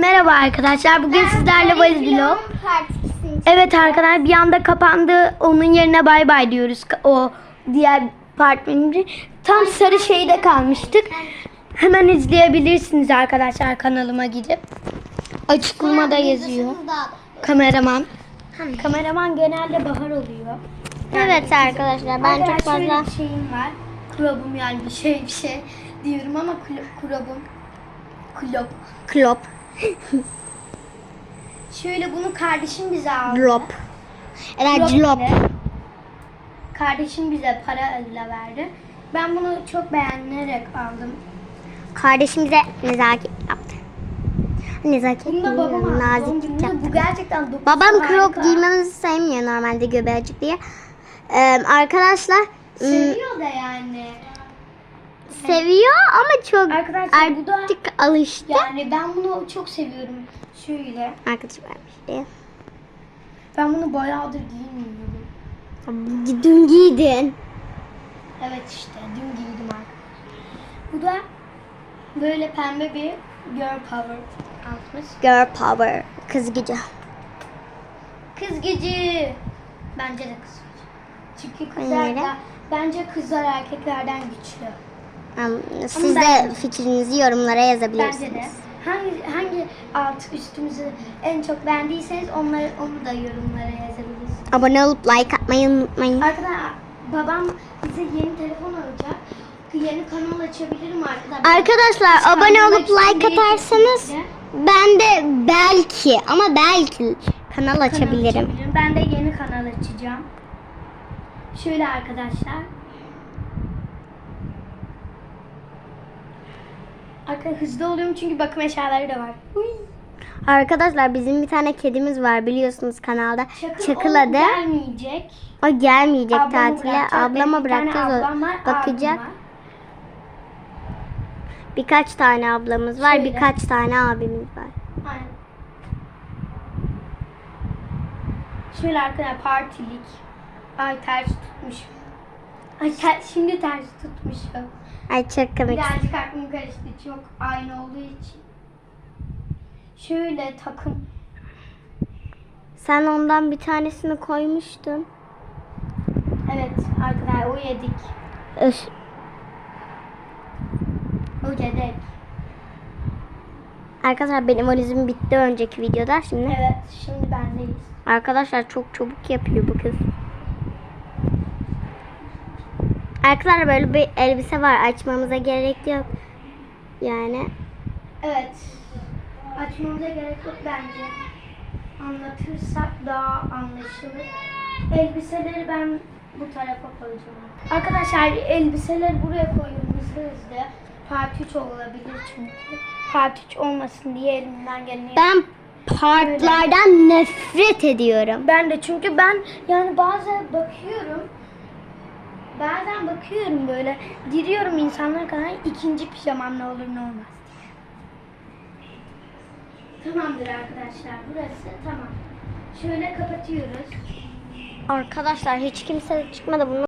Merhaba arkadaşlar. Bugün sizlerle Valiz Vlog. Evet arkadaşlar bir anda kapandı. Onun yerine bay bay diyoruz. O diğer partnerimizi. Tam sarı şeyde kalmıştık. Hemen izleyebilirsiniz arkadaşlar kanalıma gidip. Açıklamada yazıyor. Kameraman. Kameraman genelde bahar oluyor. Evet arkadaşlar ben çok fazla şeyim var. Kulübüm yani bir şey bir şey diyorum ama kul- kulübüm. Kulüp. klop, Şöyle bunu kardeşim bize aldı. Drop drop. ile. Kardeşim bize parayla verdi. Ben bunu çok beğenerek aldım. Kardeşim bize nezaket yaptı. Nezaket Bunu da babam aldı. Doğum nazik gününde yaptı. Bu gerçekten Babam harika. giymemizi sevmiyor normalde göbeği açık diye. Ee, arkadaşlar Seviyor da yani. Seviyor ama çok Arkadaşlar bu da- artık alıştı. Yani ben bunu çok seviyorum. Şöyle. Arkadaşım vermişti. Ben bunu bayağıdır giymiyorum. Dün giydin. Evet işte dün giydim arkadaşlar. Bu da böyle pembe bir girl power outfit. Girl power. Kız gücü. Kız gücü. Bence de kız gücü. Çünkü kızlar da bence kızlar erkeklerden güçlü. Siz de fikirinizi yorumlara yazabilirsiniz. Bence de. Hangi hangi alt üstümüzü en çok beğendiyseniz onları onu da yorumlara yazabilirsiniz. Abone olup like atmayı unutmayın. Arkadaşlar babam bize yeni telefon alacak. Yeni kanal açabilirim arkadaşlar. Arkadaşlar Hiç abone olup like atarsanız ben de belki ama belki kanal Kanal açabilirim. açabilirim. Ben de yeni kanal açacağım. Şöyle arkadaşlar. Arkadaşlar hızlı oluyorum çünkü bakım eşyaları da var. Uy. Arkadaşlar bizim bir tane kedimiz var biliyorsunuz kanalda. Çakıl, Çakıl o adı. gelmeyecek. O gelmeyecek Ablamı tatile. bırakacak. Ablama bırakacağız. ablam var, Bakacak. abim var. Birkaç tane ablamız var, Şöyle. birkaç tane abimiz var. Aynen. Şöyle arkadaşlar partilik. Ay ters tutmuşum. Ay ter, şimdi ters tutmuşum. Ay çok komik. Birazcık aklım karıştı çok aynı olduğu için. Şöyle takım. Sen ondan bir tanesini koymuştun. Evet arkadaşlar o yedik. Öf. O yedik. Arkadaşlar benim valizim bitti önceki videoda. Şimdi Evet şimdi bendeyiz. Arkadaşlar çok çabuk yapıyor bu kız. Arkadaşlar böyle bir elbise var. Açmamıza gerek yok. Yani Evet. Açmamıza gerek yok bence. Anlatırsak daha anlaşılır. Elbiseleri ben bu tarafa koyacağım. Arkadaşlar elbiseleri buraya hızlı hızlı. Part 3 olabilir çünkü. Part 3 olmasın diye elimden geleni ben partlardan nefret ediyorum. Ben de çünkü ben yani bazen bakıyorum. Bazen bakıyorum böyle. Giriyorum insanlar kadar ikinci pijamam ne olur ne olmaz. Tamamdır arkadaşlar. Burası tamam. Şöyle kapatıyoruz. Arkadaşlar hiç kimse çıkmadı bunu